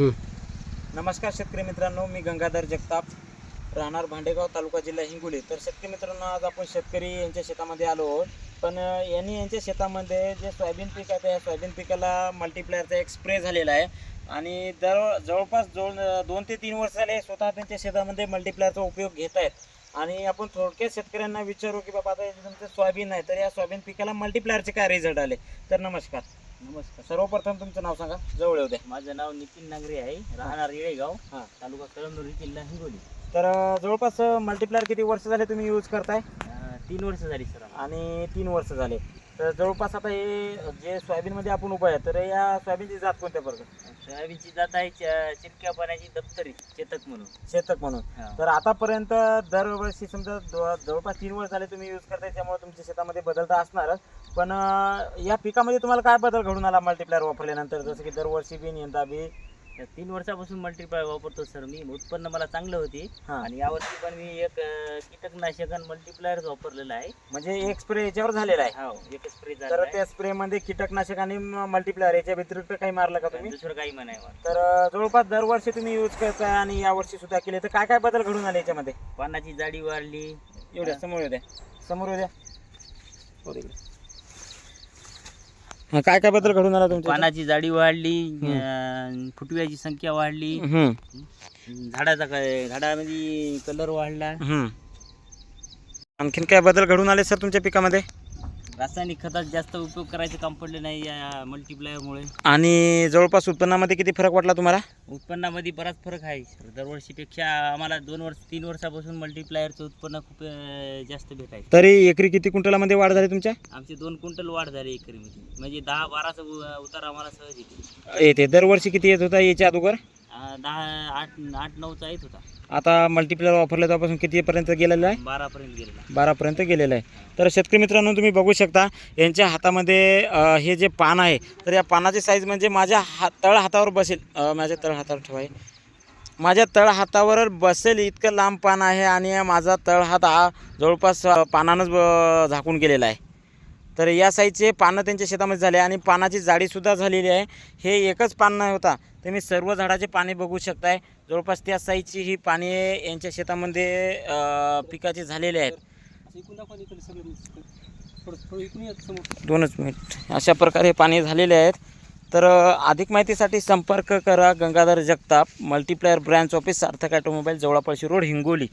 नमस्कार शेतकरी मित्रांनो मी गंगाधर जगताप राहणार भांडेगाव तालुका जिल्हा हिंगोली. तर शेतकरी मित्रांनो आज आपण शेतकरी यांच्या शेतामध्ये आलो आहोत. पण यांनी यांच्या शेतामध्ये जे सोयाबीन पीक आहे त्या सोयाबीन पिकाला मल्टीप्लायरचा एक स्प्रे झालेला आहे. आणि दर जवळपास दोन दोन ते तीन वर्ष झाले स्वतः त्यांच्या शेतामध्ये मल्टीप्लायरचा उपयोग घेत आहेत. आणि आपण थोडक्यात शेतकऱ्यांना विचारू की बाबा आता तुमचं सोयाबीन आहे तर या सोयाबीन पिकाला मल्टीप्लायरचे काय रिझल्ट आले? तर नमस्कार. नमस्कार. सर्वप्रथम तुमचं नाव सांगा. जवळ येऊ द्या. माझं नाव नितीन नांगरे आहे. राहणार येळेगाव हां. तालुका कळमनुरी जिल्हा हिंगोली. तर अं, जवळपास मल्टीप्लायर किती वर्ष झाले तुम्ही यूज करताय? अं, तीन वर्ष झाली सर. आम्हाला. आणि तीन वर्ष झाले. तर जवळपास आता हे जे सोयाबीनमध्ये आपण उभं आहे तर या सोयाबीनची जात कोणत्या प्रकार? सोयाबीनची जात आहे चिरक्या पाण्याची दप्तरी चेतक म्हणून. शेतक म्हणून. तर आतापर्यंत दरवर्षी समजा दो- जवळपास तीन वर्ष झाले तुम्ही यूज करताय त्यामुळे तुमच्या शेतामध्ये बदल तर असणारच. पण अं, या पिकामध्ये तुम्हाला काय बदल घडून आला मल्टीप्लायर वापरल्यानंतर? जसं की दरवर्षी बी यंदा बी तीन वर्षापासून मल्टीप्लाय वापरतो सर मी. उत्पन्न मला चांगलं होती. हां. आणि यावर्षी पण मी एक अं, कीटकनाशक आणि मल्टीप्लायर वापरलेलं आहे. म्हणजे एक स्प्रे याच्यावर झालेला आहे? हो एक स्प्रे तर त्या स्प्रे मध्ये कीटकनाशक आणि मल्टीप्लायर याच्या व्यतिरिक्त काही मारलं का तुम्ही? दुसरं काही म्हणाय तर अं, जवळपास दरवर्षी तुम्ही यूज करताय आणि या वर्षी सुद्धा केले. तर काय काय बदल घडून आले याच्यामध्ये? पानाची जाडी वाढली. एवढ्या समोर येऊ द्या. समोर येऊ द्या. हो तिकडे. हा, काय काय बदल घडून आला तुमच्या पानाची जाडी वाढली. अं, फुटव्याची संख्या वाढली. झाडाचा काय झाडामध्ये कलर वाढला. आणखीन काय बदल घडून आले सर तुमच्या पिकामध्ये? रासायनिक खतात जास्त उपयोग करायचं काम पडलं नाही या मल्टीप्लायरमुळे आणि जवळपास उत्पन्नामध्ये किती फरक वाटला तुम्हाला? उत्पन्नामध्ये बराच फरक आहे. दरवर्षीपेक्षा आम्हाला दोन वर्ष तीन वर्षापासून मल्टीप्लायरचं उत्पन्न खूप अं, जास्त भेटायचं. तरी एकरी किती क्विंटलामध्ये वाढ झाली तुमच्या? आमचे दोन क्विंटल वाढ झाली एकरीमध्ये. म्हणजे दहा बाराचा उ- उतार आम्हाला सहज येते. येते. दरवर्षी किती येत होता याच्या अगोदर? दहा आठ आठ नऊचा येत होता. आता मल्टीप्लेअर वापरलं तेव्हापासून कितीपर्यंत गेलेलं आहे? बारापर्यंत गेलेला बारापर्यंत गेलेलं आहे. तर शेतकरी मित्रांनो तुम्ही बघू शकता यांच्या हातामध्ये अ, हे जे पान आहे तर या पानाची साईज म्हणजे माझ्या हात तळ हातावर बसेल. अ, माझ्या तळ हातावर ठेवाय माझ्या तळ हातावर बसेल इतकं लांब पान आहे आणि माझा तळ हात हा जवळपास अ, पानानंच झाकून गेलेला आहे. तर या साईजचे पानं त्यांच्या शेतामध्ये झाले आणि पानाची जाडीसुद्धा झालेली आहे. हे एकच पान नाही होता. तुम्ही सर्व झाडाचे पाने बघू शकताय. जवळपास त्या साईजची ही पाने यांच्या शेतामध्ये पिकाचे पिकाची झालेली आहेत. दोनच मिनिट. अशा प्रकारे पाणी झालेले आहेत. तर अधिक माहितीसाठी संपर्क करा Gangadhar Jagtap multiplier branch office Sarthak automobile जवळापळशी road Hingoli.